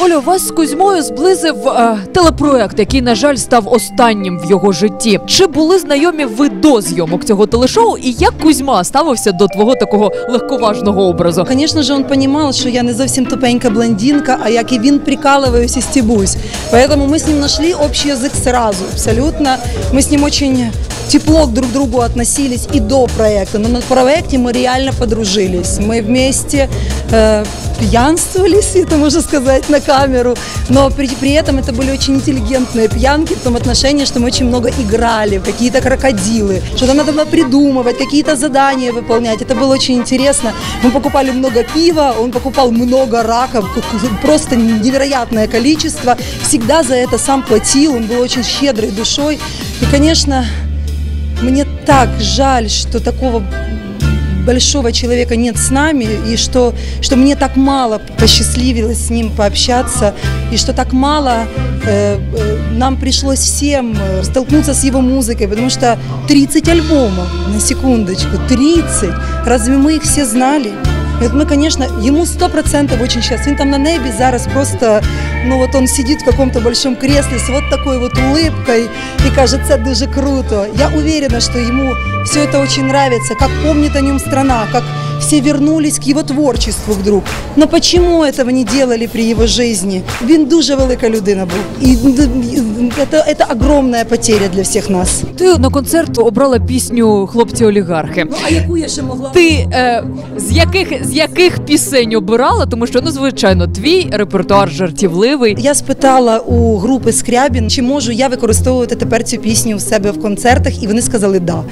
Олю, вас з Кузьмою зблизив е, телепроект, який, на жаль, став останнім в його житті. Чи були знайомі ви до зйомок цього телешоу? І як Кузьма ставився до твого такого легковажного образу? Конечно же, он понимал, что я не зовсім тупенька блондинка, а як і він прикалываюсь и стебусь. Поэтому мы с ним нашли общий язык сразу, абсолютно. Мы с ним очень тепло друг к другу относились и до проекта. Но на проекте мы реально подружились. Мы вместе э, пьянствовали, если это можно сказать, на камеру. Но при, при этом это были очень интеллигентные пьянки в том отношении, что мы очень много играли какие-то крокодилы. Что-то надо было придумывать, какие-то задания выполнять. Это было очень интересно. Мы покупали много пива, он покупал много раков, просто невероятное количество. Всегда за это сам платил, он был очень щедрой душой. И, конечно, мне так жаль, что такого большого человека нет с нами, и что, что мне так мало посчастливилось с ним пообщаться, и что так мало э, э, нам пришлось всем э, столкнуться с его музыкой, потому что 30 альбомов, на секундочку, 30. Разве мы их все знали? Вот мы, конечно, ему сто процентов очень счастливы. Он там на небе зараз просто, ну вот он сидит в каком-то большом кресле с вот такой вот улыбкой и кажется дуже круто. Я уверена, что ему все это очень нравится, как помнит о нем страна, как все вернулись к его творчеству вдруг. Но почему этого не делали при его жизни? Він дуже велика людина був. І это, это огромная потеря для всіх нас. Ти на концерт обрала пісню Хлопці олігархи. Ну, а яку я ще могла? Ти е, з яких з яких пісень обирала? Тому що ну звичайно, твій репертуар жартівливий. Я спитала у групи Скрябін, чи можу я використовувати тепер цю пісню у себе в концертах, і вони сказали да.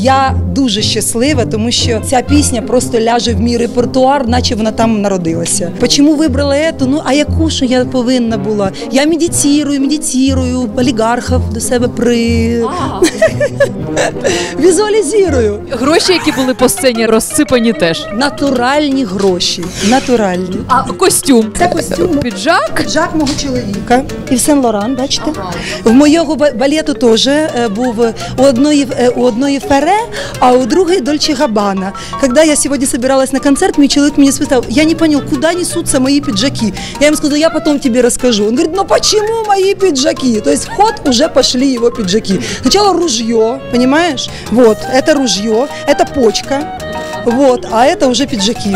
Я дуже щаслива, тому що ця пісня просто ляже в мій репертуар, наче вона там народилася. Чому вибрала ету? Ну а яку що я повинна була? Я медитирую, медитирую, олігархів до себе при візуалізую. Гроші, які були по сцені, розсипані теж. Натуральні гроші. Натуральні. А костюм? Це костюм. Піджак? Жак мого чоловіка. І в Сен Лоран, бачите? В моєго ба- балету теж е, був у одної, е, у одної Фере, а у другої Дольче Габана. Когда я сьогодні собиралась на концерт, мій чоловік мені спитав, я не понял, куда несутся мои пиджаки. Я ему сказала, я потом тебе расскажу. Он говорит, ну почему мои пиджаки? То есть в ход уже пошли его пиджаки. Сначала ружье, понимаешь? Вот, это ружье, это почка, вот, а это уже пиджаки.